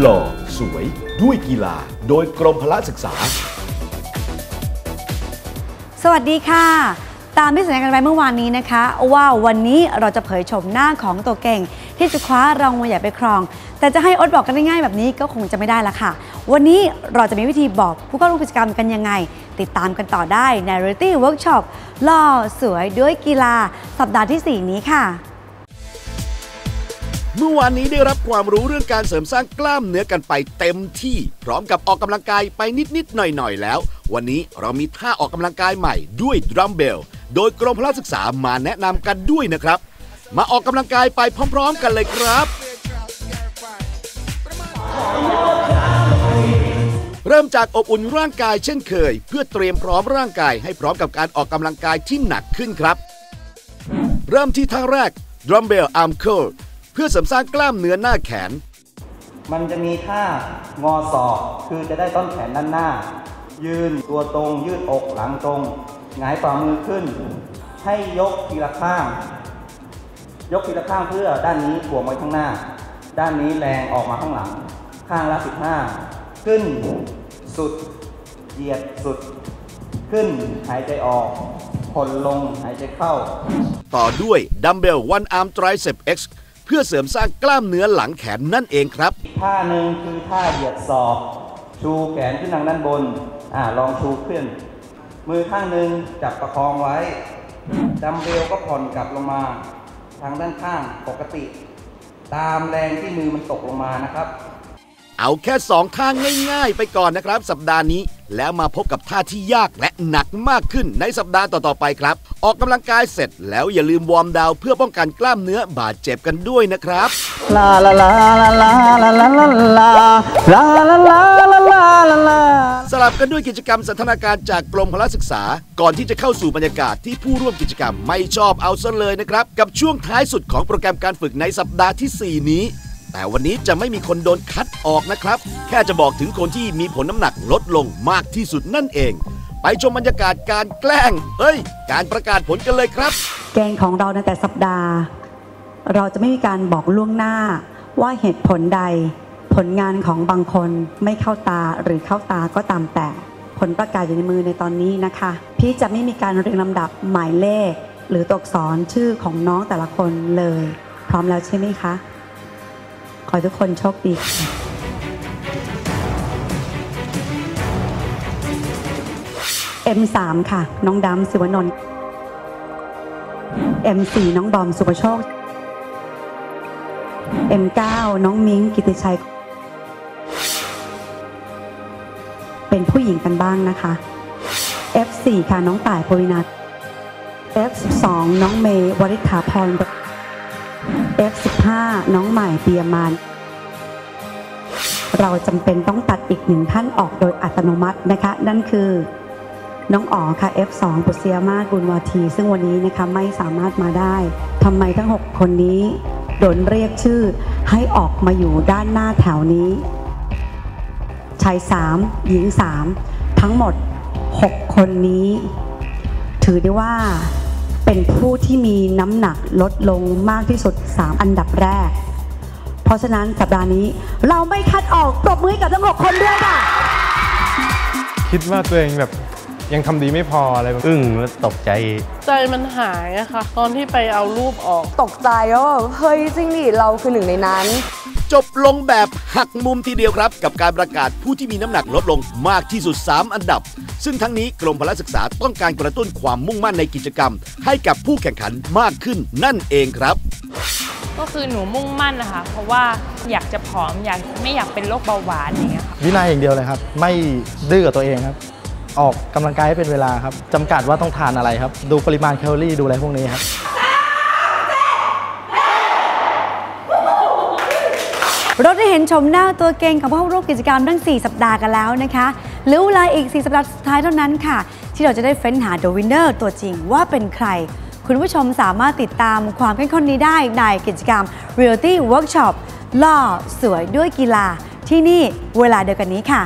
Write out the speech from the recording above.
หล่อ สวย ด้วยกีฬา โดยกรมพละศึกษา สวัสดีค่ะ ตามที่สัญญากันไว้เมื่อวานนี้นะคะ ว่าวันนี้เราจะเผยชมหน้าของตัวเก่ง ที่จะคว้ารางวัลใหญ่ไปครอง แต่จะให้อดบอกกันง่ายๆแบบนี้ก็คงจะไม่ได้ละค่ะ วันนี้เราจะมีวิธีบอกผู้เข้าร่วมกิจกรรมกันยังไง ติดตามกันต่อได้ใน Reality Workshop หล่อสวยด้วยกีฬา สัปดาห์ที่ 4 นี้ค่ะ เมื่อวานนี้ได้รับความรู้เรื่องการเสริมสร้างกล้ามเนื้อกันไปเต็มที่ พร้อมกับออกกำลังกายไปนิดๆหน่อยๆแล้ว วันนี้เรามีท่าออกกำลังกายใหม่ด้วยดรัมเบลโดยกรมพละศึกษามาแนะนำกันด้วยนะครับ มาออกกำลังกายไปพร้อม ๆ กันเลยครับเริ่มจากอบอุ่นร่างกายเช่นเคย เพื่อเตรียมพร้อมร่างกายให้พร้อมกับการออกกำลังกายที่หนักขึ้นครับ เริ่มที่ท่าแรก drum bell arm curl เพื่อเสริมสร้างกล้ามเนื้อหน้าแขน มันจะมีท่างอศอกคือจะได้ต้นแขนด้านหน้า ยืนตัวตรง ยืดอกหลังตรงหงายฝ่ามือขึ้น ให้ยกทีละข้าง ยกทีละข้างเพื่อด้านนี้ถ่วงไว้ข้างหน้า ด้านนี้แรงออกมาข้างหลัง ข้างละ15 ขึ้น สุดเหยียดสุด ขึ้นหายใจออกผ่อนลงหายใจเข้า ต่อด้วยดัมเบล one arm tricep x เเพื่อเสริมสร้างกล้ามเนื้อหลังแขนนั่นเองครับ ท่าหนึ่งคือท่าเหยียดศอก ชูแขนขึ้นทางด้านบนอ่าลองชูขึ้น มือข้างหนึ่งจับประคองไว้ดัมเบลก็ผ่อนกลับลงมา ทางด้านข้างปกติ ตามแรงที่มือมันตกลงมานะครับ เอาแค่สองท่าง่าย ๆ ไปก่อนนะครับ สัปดาห์นี้ แล้วมาพบกับท่าที่ยากและหนักมากขึ้นในสัปดาห์ต่อๆไปครับ ออกกำลังกายเสร็จแล้วอย่าลืมวอร์มดาวเพื่อป้องกันกล้ามเนื้อบาดเจ็บกันด้วยนะครับลาลาลาลาลาลาลาลาลาลาลาลาลาลาลาลาสลับกันด้วยกิจกรรมสันทนาการจากกรมพละศึกษา ก่อนที่จะเข้าสู่บรรยากาศที่ผู้ร่วมกิจกรรมไม่ชอบเอาซะเลยนะครับ กับช่วงท้ายสุดของโปรแกรมการฝึกในสัปดาห์ทีสี่4 นี้ แต่วันนี้จะไม่มีคนโดนคัดออกนะครับ แค่จะบอกถึงคนที่มีผลน้ำหนักลดลงมากที่สุดนั่นเอง ไปชมบรรยากาศการแกล้งเฮ้ย การประกาศผลกันเลยครับ เกณฑ์ของเราในแต่สัปดาห์ เราจะไม่มีการบอกล่วงหน้าว่าเหตุผลใด ผลงานของบางคนไม่เข้าตาหรือเข้าตาก็ตามแต่ ผลประกาศอยู่ในมือในตอนนี้นะคะ พี่จะไม่มีการเรียงลำดับหมายเลข หรือตัวอักษรชื่อของน้องแต่ละคนเลย พร้อมแล้วใช่ไหมคะ อทุกคนโชคดีค่ะ M3 ค่ะ น้องดำสิวนนท์ M4 น้องบอมสุประโชค M9 น้องมิ้งกิติชัย เป็นผู้หญิงกันบ้างนะคะ F4 ค่ะ น้องต่ายปวินา F12 น้องเมย์วริษฐาพร F15 น้องใหม่เปียมานเราจำเป็นต้องตัดอีกหนึ่งท่านออกโดยอัตโนมัตินะคะ นั่นคือน้องอ๋อค่ะ F2 ปุษยมาศบุญวาที ซึ่งวันนี้นะคะไม่สามารถมาได้ทำไมทั้ง 6 คนนี้โดนเรียกชื่อให้ออกมาอยู่ด้านหน้าแถวนี้ชาย 3 หญิง 3 ทั้งหมด 6 คนนี้ ถือได้ว่า เป็นผู้ที่มีน้ำหนักลดลงมากที่สุด 3 อันดับแรก เพราะฉะนั้นสัปดาห์นี้เราไม่คัดออกปรบมือให้กับทั้ง6คนด้วยค่ะ คิดว่าตัวเองแบบยังทำดีไม่พออะไรแบบอึ้งแล้วตกใจ ใจมันหายอะค่ะ ตอนที่ไปเอารูปออก ตกใจว่าแบบเฮ้ยจริงดิเราคือหนึ่งในนั้น จบลงแบบหักมุมทีเดียวครับ กับการประกาศผู้ที่มีน้ำหนักลดลงมากที่สุด 3 อันดับ ซึ่งทั้งนี้กรมพละศึกษาต้องการกระตุ้นความมุ่งมั่นในกิจกรรม ให้กับผู้แข่งขันมากขึ้นนั่นเองครับ ก็คือหนูมุ่งมั่นนะคะ เพราะว่าอยากจะผอมอยากไม่อยากเป็นโรคเบาหวานอย่างเงี้ยค่ะวินัยอย่างเดียวเลยครับ ไม่ดื้อกับตัวเองครับ ออกกำลังกายให้เป็นเวลาครับจำกัดว่าต้องทานอะไรครับ ดูปริมาณแคลอรี่ดูอะไรพวกนี้ครับ เราได้เห็นชมหน้าตัวเก่งของผู้ร่วมกิจกรรมทั้ง 4 สัปดาห์กันแล้วนะคะเหลือเวลาอีก 4 สัปดาห์สุดท้ายเท่านั้นค่ะ ที่เราจะได้เฟ้นหาโดวินเนอร์ตัวจริงว่าเป็นใคร คุณผู้ชมสามารถติดตามความเข้มข้นนี้ได้ในกิจกรรม Reality Workshop ล่อสวยด้วยกีฬาที่นี่เวลาเดียวกันนี้ค่ะ